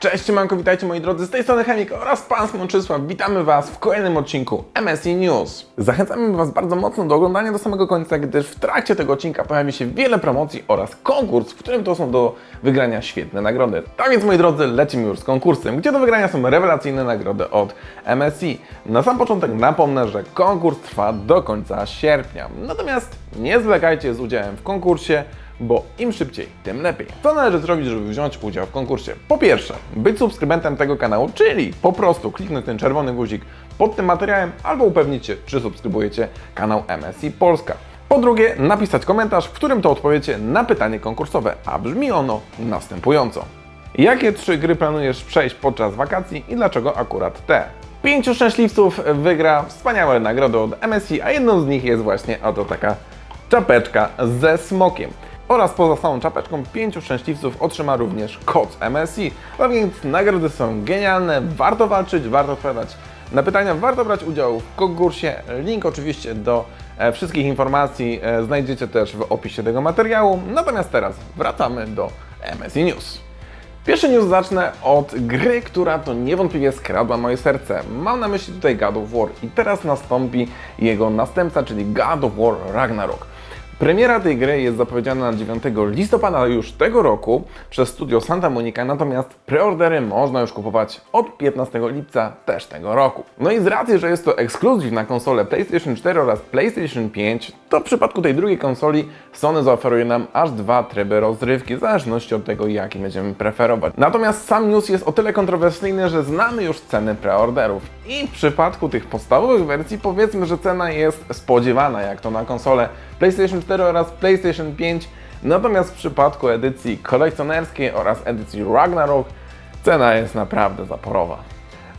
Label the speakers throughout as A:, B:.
A: Cześć, manko, witajcie moi drodzy, z tej strony Chemik oraz Pan Smoczysław. Witamy Was w kolejnym odcinku MSI News. Zachęcamy Was bardzo mocno do oglądania do samego końca, gdyż w trakcie tego odcinka pojawi się wiele promocji oraz konkurs, w którym to są do wygrania świetne nagrody. Tak więc moi drodzy, lecimy już z konkursem, gdzie do wygrania są rewelacyjne nagrody od MSI. Na sam początek napomnę, że konkurs trwa do końca sierpnia. Natomiast nie zwlekajcie z udziałem w konkursie, bo im szybciej, tym lepiej. Co należy zrobić, żeby wziąć udział w konkursie? Po pierwsze, być subskrybentem tego kanału, czyli po prostu kliknąć ten czerwony guzik pod tym materiałem albo upewnić się, czy subskrybujecie kanał MSI Polska. Po drugie, napisać komentarz, w którym to odpowiecie na pytanie konkursowe, a brzmi ono następująco. Jakie trzy gry planujesz przejść podczas wakacji i dlaczego akurat te? Pięciu szczęśliwców wygra wspaniałe nagrody od MSI, a jedną z nich jest właśnie oto taka czapeczka ze smokiem. Oraz poza samą czapeczką pięciu szczęśliwców otrzyma również koc MSI. A więc nagrody są genialne, warto walczyć, warto odpowiadać na pytania, warto brać udział w konkursie. Link oczywiście do e, wszystkich informacji e, znajdziecie też w opisie tego materiału. Natomiast teraz wracamy do MSI News. Pierwszy news zacznę od gry, która to niewątpliwie skradła moje serce. Mam na myśli tutaj God of War i teraz nastąpi jego następca, czyli God of War Ragnarok. Premiera tej gry jest zapowiedziana na 9 listopada już tego roku przez studio Santa Monica, natomiast preordery można już kupować od 15 lipca też tego roku. No i z racji, że jest to ekskluzyw na konsolę PlayStation 4 oraz PlayStation 5, to w przypadku tej drugiej konsoli Sony zaoferuje nam aż dwa tryby rozrywki, w zależności od tego, jaki będziemy preferować. Natomiast sam news jest o tyle kontrowersyjny, że znamy już ceny preorderów i w przypadku tych podstawowych wersji powiedzmy, że cena jest spodziewana, jak to na konsolę PlayStation 4 oraz PlayStation 5. Natomiast w przypadku edycji kolekcjonerskiej oraz edycji Ragnarok cena jest naprawdę zaporowa.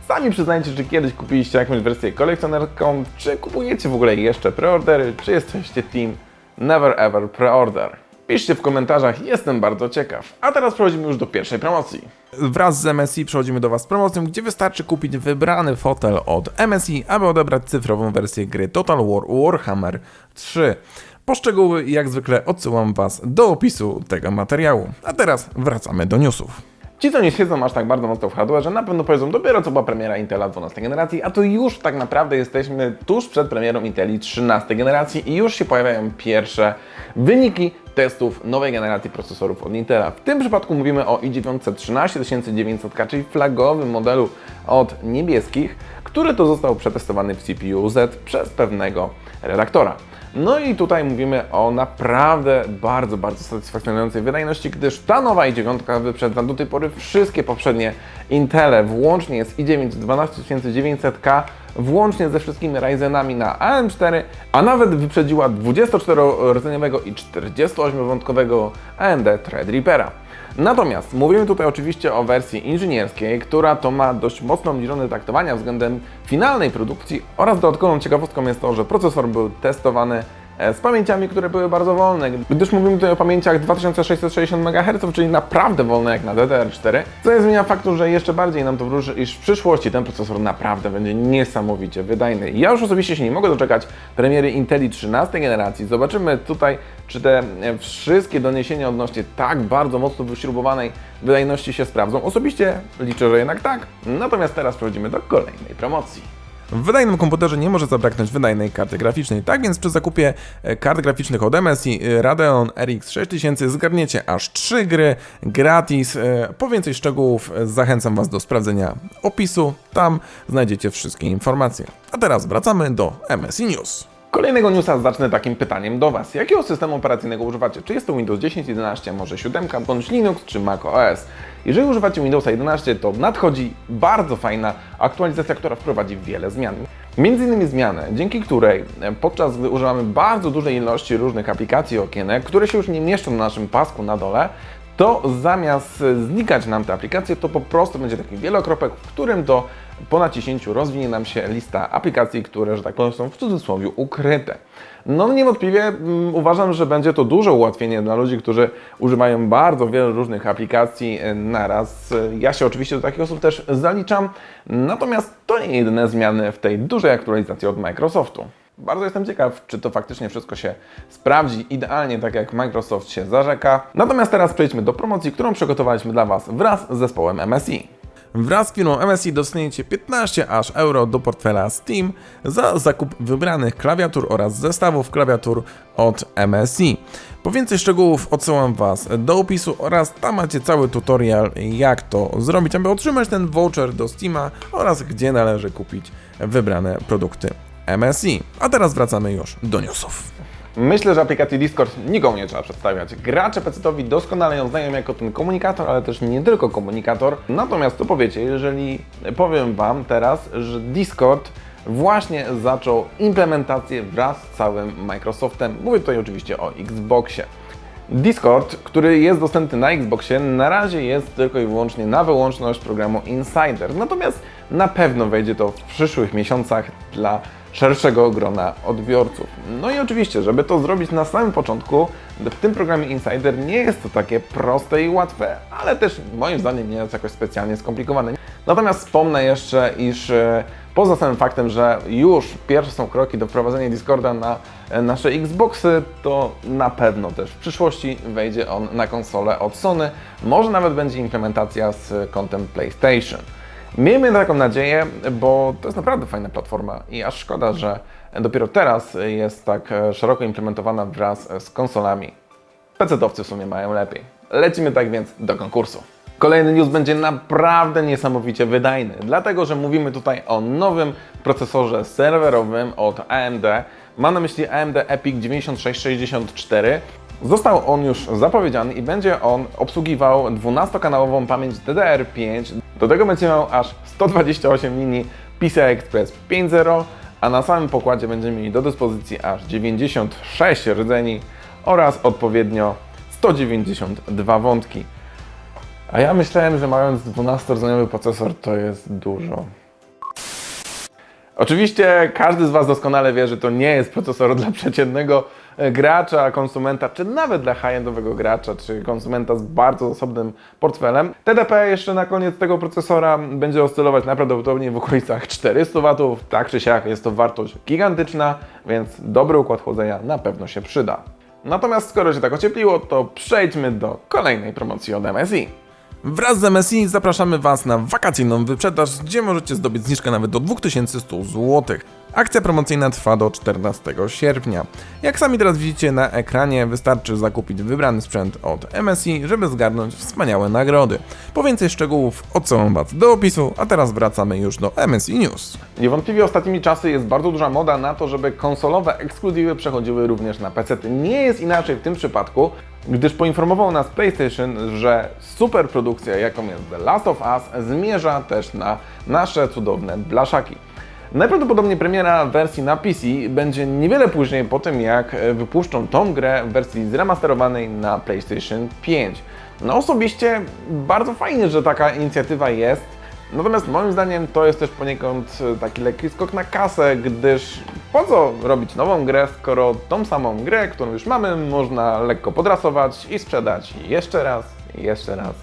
A: Sami przyznajcie, czy kiedyś kupiliście jakąś wersję kolekcjonerską, czy kupujecie w ogóle jeszcze preordery, czy jesteście team Never Ever Preorder. Piszcie w komentarzach, jestem bardzo ciekaw. A teraz przechodzimy już do pierwszej promocji. Wraz z MSI przechodzimy do Was z promocją, gdzie wystarczy kupić wybrany fotel od MSI, aby odebrać cyfrową wersję gry Total War Warhammer 3. Poszczegóły jak zwykle odsyłam Was do opisu tego materiału. A teraz wracamy do newsów. Ci, co nie siedzą aż tak bardzo mocno w hardware, na pewno powiedzą dopiero co była premiera Intela 12 generacji, a to już tak naprawdę jesteśmy tuż przed premierą Inteli 13 generacji i już się pojawiają pierwsze wyniki testów nowej generacji procesorów od Intela. W tym przypadku mówimy o i9 13900K, czyli flagowym modelu od niebieskich, który to został przetestowany w CPU Z przez pewnego redaktora. No i tutaj mówimy o naprawdę bardzo, bardzo satysfakcjonującej wydajności, gdyż ta nowa i9 wyprzedza do tej pory wszystkie poprzednie Intele, włącznie z i9 12900K, włącznie ze wszystkimi Ryzenami na AM4, a nawet wyprzedziła 24-rdzeniowego i 48-wątkowego AMD Threadrippera. Natomiast mówimy tutaj oczywiście o wersji inżynierskiej, która to ma dość mocno obniżone traktowania względem finalnej produkcji oraz dodatkową ciekawostką jest to, że procesor był testowany z pamięciami, które były bardzo wolne, gdyż mówimy tutaj o pamięciach 2660 MHz, czyli naprawdę wolne jak na DDR4, co nie zmienia faktu, że jeszcze bardziej nam to wróży, iż w przyszłości ten procesor naprawdę będzie niesamowicie wydajny. Ja już osobiście się nie mogę doczekać premiery Inteli 13 generacji. Zobaczymy tutaj, czy te e, wszystkie doniesienia odnośnie tak bardzo mocno wyśrubowanej wydajności się sprawdzą. Osobiście liczę, że jednak tak. Natomiast teraz przechodzimy do kolejnej promocji. W wydajnym komputerze nie może zabraknąć wydajnej karty graficznej, tak więc przy zakupie e, kart graficznych od MSI e, Radeon RX 6000 zgarniecie aż 3 gry gratis. E, Po więcej szczegółów zachęcam Was do sprawdzenia opisu, tam znajdziecie wszystkie informacje. A teraz wracamy do MSI News. Kolejnego newsa zacznę takim pytaniem do Was. Jakiego systemu operacyjnego używacie? Czy jest to Windows 10, 11, może 7, bądź Linux, czy Mac OS? Jeżeli używacie Windowsa 11, to nadchodzi bardzo fajna aktualizacja, która wprowadzi wiele zmian. Między innymi zmianę, dzięki której e, podczas gdy używamy bardzo dużej ilości różnych aplikacji okienek, które się już nie mieszczą na naszym pasku na dole, to zamiast znikać nam te aplikacje, to po prostu będzie taki wielokropek, w którym to po naciśnięciu rozwinie nam się lista aplikacji, które, że tak powiem, są w cudzysłowie ukryte. No niewątpliwie mm, uważam, że będzie to duże ułatwienie dla ludzi, którzy używają bardzo wielu różnych aplikacji e, naraz. Ja się oczywiście do takich osób też zaliczam, natomiast to nie jedyne zmiany w tej dużej aktualizacji od Microsoftu. Bardzo jestem ciekaw, czy to faktycznie wszystko się sprawdzi idealnie tak jak Microsoft się zarzeka. Natomiast teraz przejdźmy do promocji, którą przygotowaliśmy dla Was wraz z zespołem MSI. Wraz z firmą MSI dostaniecie 15 aż euro do portfela Steam za zakup wybranych klawiatur oraz zestawów klawiatur od MSI. Po więcej szczegółów odsyłam Was do opisu oraz tam macie cały tutorial jak to zrobić, aby otrzymać ten voucher do Steama oraz gdzie należy kupić wybrane produkty MSI. A teraz wracamy już do newsów. Myślę, że aplikację Discord nikomu nie trzeba przedstawiać. Gracze PC-owi doskonale ją znają jako ten komunikator, ale też nie tylko komunikator. Natomiast co powiecie, jeżeli powiem Wam teraz, że Discord właśnie zaczął implementację wraz z całym Microsoftem. Mówię tutaj oczywiście o Xboxie. Discord, który jest dostępny na Xboxie, na razie jest tylko i wyłącznie na wyłączność programu Insider. Natomiast na pewno wejdzie to w przyszłych miesiącach dla szerszego grona odbiorców. No i oczywiście, żeby to zrobić na samym początku, w tym programie Insider nie jest to takie proste i łatwe, ale też moim zdaniem nie jest jakoś specjalnie skomplikowane. Natomiast wspomnę jeszcze, iż e, poza samym faktem, że już pierwsze są kroki do wprowadzenia Discorda na e, nasze Xboxy, to na pewno też w przyszłości wejdzie on na konsolę od Sony. Może nawet będzie implementacja z kontem PlayStation. Miejmy taką nadzieję, bo to jest naprawdę fajna platforma i aż szkoda, że dopiero teraz jest tak e, szeroko implementowana wraz z konsolami. PC-towcy w sumie mają lepiej. Lecimy tak więc do konkursu. Kolejny news będzie naprawdę niesamowicie wydajny, dlatego że mówimy tutaj o nowym procesorze serwerowym od AMD. Mam na myśli AMD EPIC 9664. Został on już zapowiedziany i będzie on obsługiwał 12-kanałową pamięć DDR5. Do tego będzie miał aż 128 linii PCI Express 5.0, a na samym pokładzie będziemy mieli do dyspozycji aż 96 rdzeni oraz odpowiednio 192 wątki. A ja myślałem, że mając 12-rdzeniowy procesor to jest dużo. Oczywiście każdy z Was doskonale wie, że to nie jest procesor dla przeciętnego gracza, konsumenta, czy nawet dla high-endowego gracza, czy konsumenta z bardzo zasobnym portfelem. TDP jeszcze na koniec tego procesora będzie oscylować najprawdopodobniej w okolicach 400 W. Tak czy siak jest to wartość gigantyczna, więc dobry układ chłodzenia na pewno się przyda. Natomiast skoro się tak ociepliło, to przejdźmy do kolejnej promocji od MSI. Wraz z MSI zapraszamy Was na wakacyjną wyprzedaż, gdzie możecie zdobyć zniżkę nawet do 2100 zł. Akcja promocyjna trwa do 14 sierpnia. Jak sami teraz widzicie na ekranie, wystarczy zakupić wybrany sprzęt od MSI, żeby zgarnąć wspaniałe nagrody. Po więcej szczegółów odsyłam Was do opisu, a teraz wracamy już do MSI News. Niewątpliwie ostatnimi czasy jest bardzo duża moda na to, żeby konsolowe ekskluzywy przechodziły również na PC. Nie jest inaczej w tym przypadku, gdyż poinformował nas PlayStation, że super produkcja, jaką jest The Last of Us, zmierza też na nasze cudowne blaszaki. Najprawdopodobniej premiera wersji na PC będzie niewiele później po tym, jak wypuszczą tą grę w wersji zremasterowanej na PlayStation 5. No osobiście bardzo fajnie, że taka inicjatywa jest. Natomiast moim zdaniem to jest też poniekąd taki lekki skok na kasę, gdyż po co robić nową grę, skoro tą samą grę, którą już mamy, można lekko podrasować i sprzedać jeszcze raz, jeszcze raz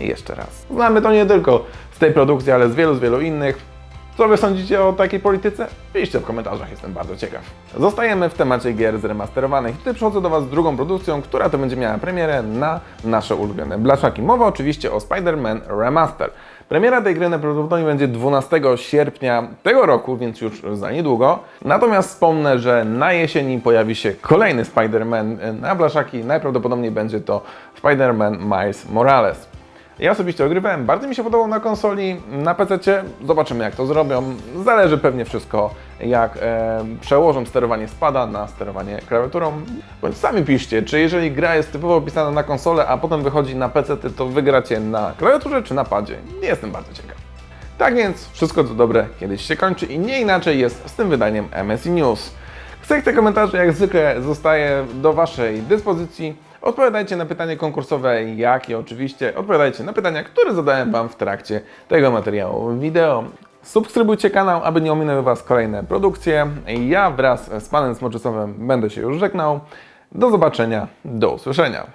A: i jeszcze raz. Znamy to nie tylko z tej produkcji, ale z wielu, z wielu innych. Co Wy sądzicie o takiej polityce? Piszcie w komentarzach, jestem bardzo ciekaw. Zostajemy w temacie gier zremasterowanych. Tutaj przychodzę do Was z drugą produkcją, która to będzie miała premierę na nasze ulubione blaszaki. Mowa oczywiście o Spider-Man Remaster. Premiera tej gry najprawdopodobniej będzie 12 sierpnia tego roku, więc już za niedługo. Natomiast wspomnę, że na jesieni pojawi się kolejny Spider-Man na blaszaki. Najprawdopodobniej będzie to Spider-Man Miles Morales. Ja osobiście ogrywałem, bardzo mi się podobał na konsoli, na PC. Zobaczymy jak to zrobią. Zależy pewnie wszystko, jak e, przełożą sterowanie spada na sterowanie klawiaturą. Bądź sami piszcie, czy jeżeli gra jest typowo opisana na konsolę, a potem wychodzi na PC, to wygracie na klawiaturze czy na padzie. Jestem bardzo ciekaw. Tak więc, wszystko co dobre kiedyś się kończy i nie inaczej jest z tym wydaniem MSI News. Sekcja komentarzy jak zwykle zostaje do Waszej dyspozycji. Odpowiadajcie na pytanie konkursowe, jak i oczywiście odpowiadajcie na pytania, które zadałem Wam w trakcie tego materiału wideo. Subskrybujcie kanał, aby nie ominęły Was kolejne produkcje. Ja wraz z Panem Smoczysowem będę się już żegnał. Do zobaczenia, do usłyszenia.